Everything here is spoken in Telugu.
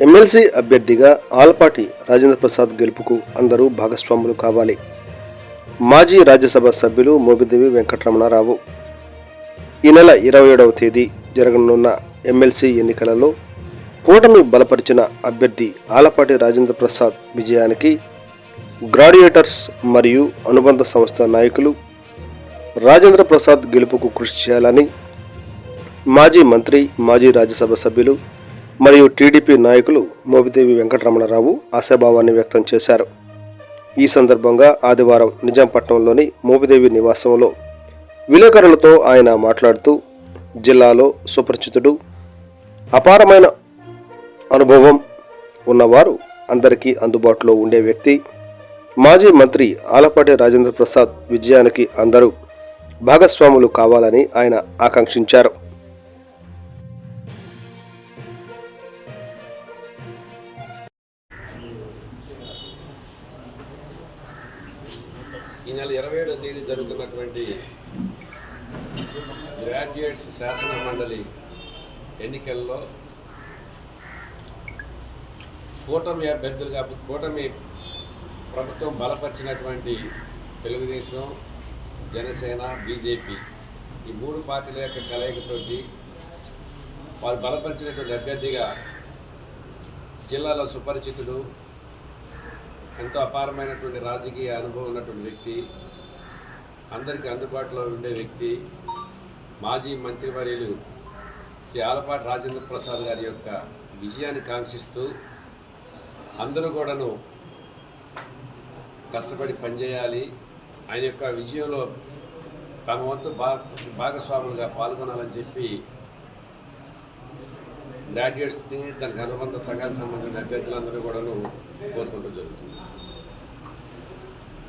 ఎమ్మెల్సీ అభ్యర్థిగా ఆలపాటి రాజేంద్ర ప్రసాద్ గెలుపుకు అందరూ భాగస్వాములు కావాలి. మాజీ రాజ్యసభ సభ్యులు మోబిదేవి వెంకటరమణారావు. ఈ నెల ఇరవై ఏడవ తేదీ జరగనున్న ఎమ్మెల్సీ ఎన్నికలలో కూటమి బలపరిచిన అభ్యర్థి ఆలపాటి రాజేంద్ర ప్రసాద్ విజయానికి గ్రాడ్యుయేటర్స్ మరియు అనుబంధ సంస్థ నాయకులు రాజేంద్ర ప్రసాద్ గెలుపుకు కృషి చేయాలని మాజీ మంత్రి మాజీ రాజ్యసభ సభ్యులు మరియు టీడీపీ నాయకులు మోపిదేవి వెంకటరమణరావు ఆశాభావాన్ని వ్యక్తం చేశారు. ఈ సందర్భంగా ఆదివారం నిజాంపట్నంలోని మోపిదేవి నివాసంలో విలేకరులతో ఆయన మాట్లాడుతూ జిల్లాలో సుపరిచితుడు అపారమైన అనుభవం ఉన్నవారు అందరికీ అందుబాటులో ఉండే వ్యక్తి మాజీ మంత్రి ఆలపాటి రాజేంద్ర ప్రసాద్ విజయానికి అందరూ భాగస్వాములు కావాలని ఆయన ఆకాంక్షించారు. ఈ నెల ఇరవై ఏడవ తేదీ జరుగుతున్నటువంటి గ్రాడ్యుయేట్స్ శాసన మండలి ఎన్నికల్లో కూటమి అభ్యర్థులుగా కూటమి ప్రభుత్వం బలపరిచినటువంటి తెలుగుదేశం జనసేన బీజేపీ ఈ మూడు పార్టీల యొక్క కలయికతోటి వారు బలపరిచినటువంటి అభ్యర్థిగా జిల్లాలో సుపరిచితుడు ఎంతో అపారమైనటువంటి రాజకీయ అనుభవం ఉన్నటువంటి వ్యక్తి అందరికీ అందుబాటులో ఉండే వ్యక్తి మాజీ మంత్రివర్యులు శ్రీ ఆలపాటి రాజేంద్ర ప్రసాద్ గారి యొక్క విజయాన్ని కాంక్షిస్తూ అందరూ కూడాను కష్టపడి పనిచేయాలి. ఆయన యొక్క విజయంలో తమ వంతు భా భాగస్వాములుగా పాల్గొనాలని చెప్పి గ్రాడ్యుయేట్స్ని దానికి అనుబంధ సంఘాలకు సంబంధించిన అభ్యర్థులందరూ కూడాను కోరుకుంటూ జరుగుతుంది.